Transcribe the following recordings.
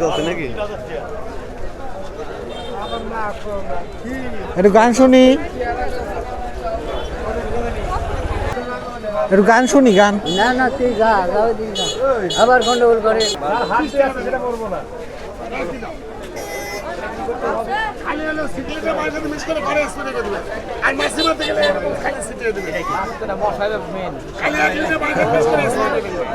চলছে একটু গান শুনি। একটু গান শুনি গান। না না তুই গা গাও দিন আবার গন্ডগোল করে। হাত সেটা করব না। খালি হলো সিগারেটের পয়সা মিস করে ঘরে স্প্রে করে দিবে আর মাসি মারতে গেলে এরকম খালি ছিটিয়ে দিবে খালি এক লিটার পয়সা মিস করে স্প্রে করে দিবে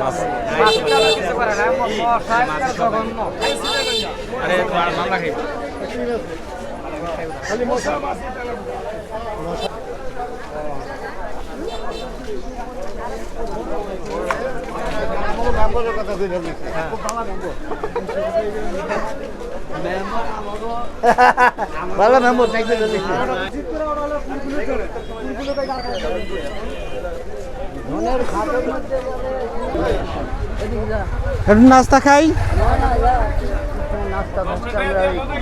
খালি মশা মাসি তেলে ভালো মেম্বার। একটু নাস্তা খাই?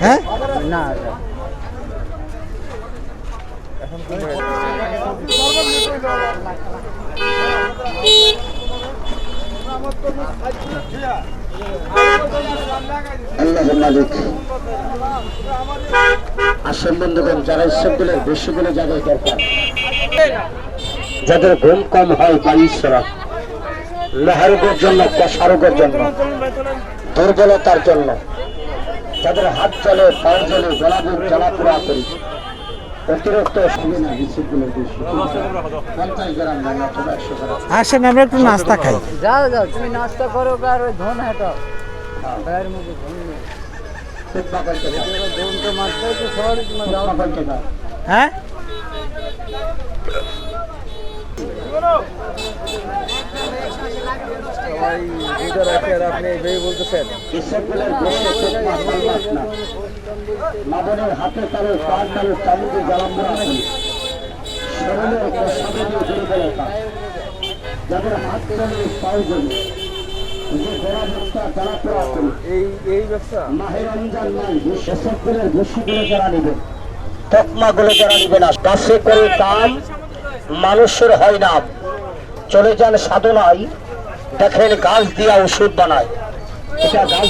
হ্যাঁ? না, আমরা না যা। আল্লাহর মালিক। আসন বন্ধুগণ যারা ইসবগুলোর বেশিগুলো জায়গায় দরকার। যাদের ঘুম কম হয় বা ঈশ্বরা লোহারোগের জন্য কষারোগের জন্য দুর্বলতার জন্য যাদের হাত চলে পায়ে চলে গলাগুল জ্বালাপোড়া করি আসেন আমরা একটু নাস্তা খাই। যাও যাও তুমি নাস্তা করো আর ওই ধন হেঁটো? গায়ের মধ্যে। হ্যাঁ। মাবনের হাতে তালে পাঁচ তালে চালুকে জ্বালাম্বরা করি শরীরের যাদের হাত চলে পায়ে এই এই ব্যবসা? মাহের রমজান নাই এসবগুলোর ঘুষিগুলো যারা নেবেন তকমাগুলো যারা নেবে না করে কাম মানুষের হয় না। চলে যান সাধনায় দেখেন গাছ দিয়া ওষুধ বানায়। এটা গাছ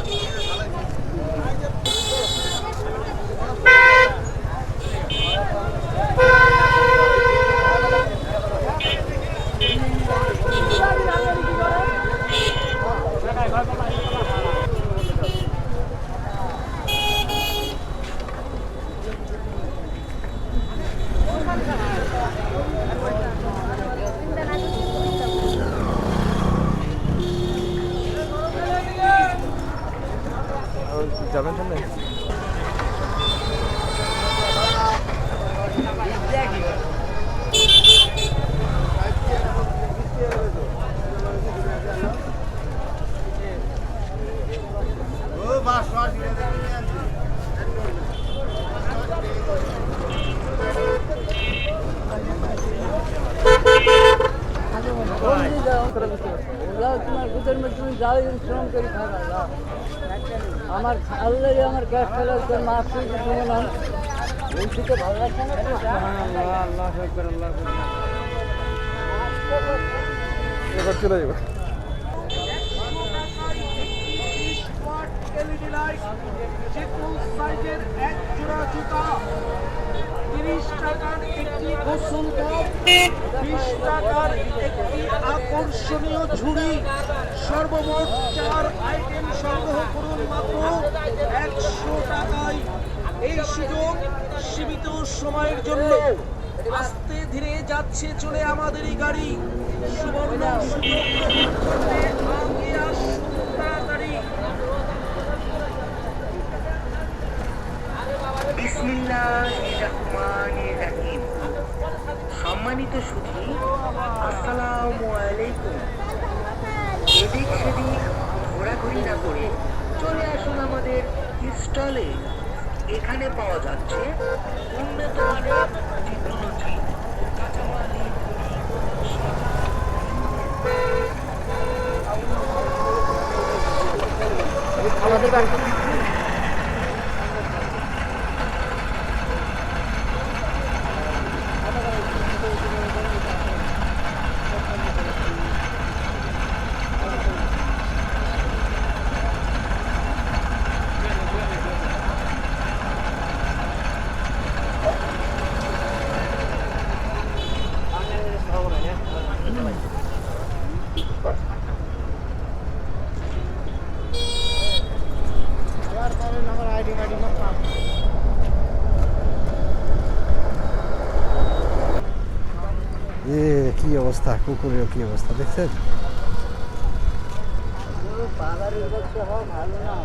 গাছলা যাবেন সামনে যাও তোমার ভিতর মধ্যে তুমি যাও শ্রম করে খাবা যাও আমার আল্লাহ আমার গ্যাস ফেলার তোর মাছ কিন্তু বলছি তো ভালো লাগছে না তো? এবার চলে যাব। এলইডি লাইট চিকুল সাইজের এক জোড়া জুতা, তিরিশ টাকার একটি গোসল বিশ টাকার একটি আকর্ষণীয় ঝুড়ি। সর্বমোট চার আইটেম সংগ্রহ করুন মাত্র একশো টাকায়। এই সুযোগ সীমিত সময়ের জন্য। আস্তে ধীরে যাচ্ছে চলে আমাদেরই গাড়ি। সুবর্ণ সম্মানিত সুধী, আসসালামু আলাইকুম। এদিক সেদিক ঘোরাঘুরি না করে চলে আসুন আমাদের স্টলে। এখানে পাওয়া যাচ্ছে উন্নত মানের টেকনোলজি কি অবস্থা? কুকুরের কি অবস্থা? দেখছেন? ভালো না